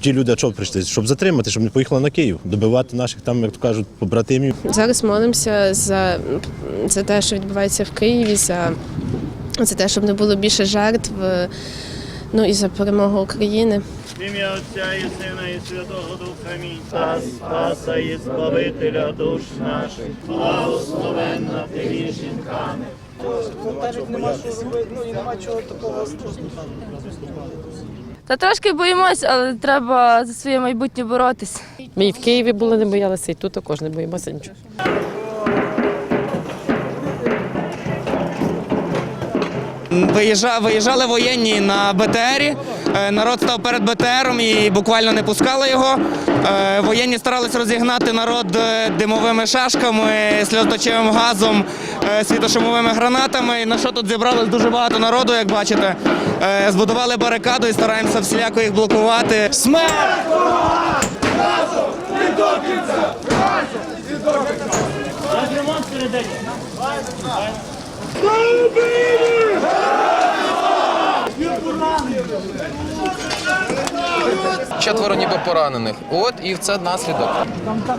Ті люди, а чого прийшли? Щоб затримати, щоб не поїхали на Київ, добивати наших там, як то кажуть, побратимів. Зараз молимося за, за те, що відбувається в Києві, за, за те, щоб не було більше жертв, ну і за перемогу України. В ім'я Отця і Сина і Святого Духа Амінь. Та Спаса і Збавителя душ наших, благословенна ти між жінками. Та трошки боїмось, але треба за своє майбутнє боротись. Ми і в Києві були, не боялися, і тут також не боїмося нічого. Виїжджа- Виїжджали воєнні на БТРі. Е, Народ став перед БТРом і буквально не пускали його. Е, Воєнні старались розігнати народ е, димовими шашками, сльозоточивим газом, світошумовими гранатами. І на що тут зібралось дуже багато народу, як бачите. Е, Збудували барикаду і стараємося всіляко їх блокувати. Смерть! четверо ніби поранених. От і це наслідок. Ви так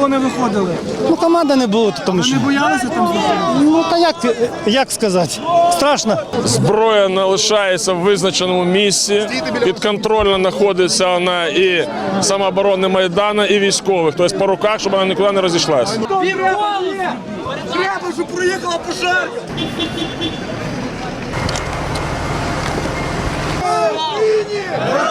довго не виходили? Ну, команди не було, тому що. Не боялися там знаходитися? Ну, та як, як сказати? Страшно. Зброя не лишається в визначеному місці. Підконтрольно знаходиться вона і самооборони Майдану, і військових. Тобто по руках, щоб вона нікуди не розійшлася. Треба, щоб проїхала пожежа! Україні!